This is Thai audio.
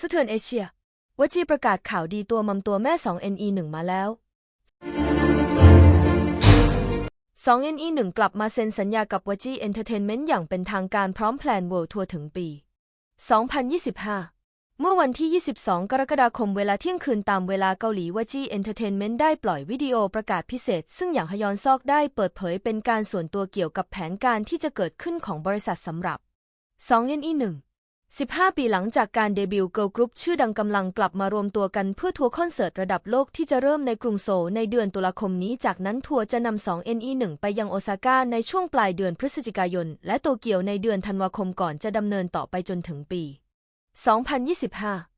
สะเทือนเอเชียวจีประกาศข่าวดีตัวมัมตัวแม่ 2NE1 มาแล้ว 2NE1 กลับมาเซ็นสัญญากับวจีเอนเตอร์เทนเมนต์อย่างเป็นทางการพร้อมแพลนเวิลด์ทัวร์ถึงปี 2025 เมื่อวันที่ 22 กรกฎาคมเวลาเที่ยงคืนตามเวลาเกาหลีวจีเอนเตอร์เทนเมนต์ได้ปล่อยวิดีโอประกาศพิเศษ ซึ่งอย่างฮยอนซอกได้เปิดเผยเป็นการส่วนตัวเกี่ยวกับแผนการที่จะเกิดขึ้นของบริษัทสำหรับ 2NE1 15 ปีหลังจากการเดบิวต์เกิร์ลกรุ๊ปชื่อดังกำลังกลับมารวมตัวกันเพื่อทัวร์คอนเสิร์ตระดับโลกที่จะเริ่มในกรุงโซลในเดือนตุลาคมนี้ จากนั้นทัวร์จะนำ 2NE1 ไปยังโอซาก้าในช่วงปลายเดือนพฤศจิกายน และโตเกียวในเดือนธันวาคมก่อนจะดำเนินต่อไปจนถึงปี 2025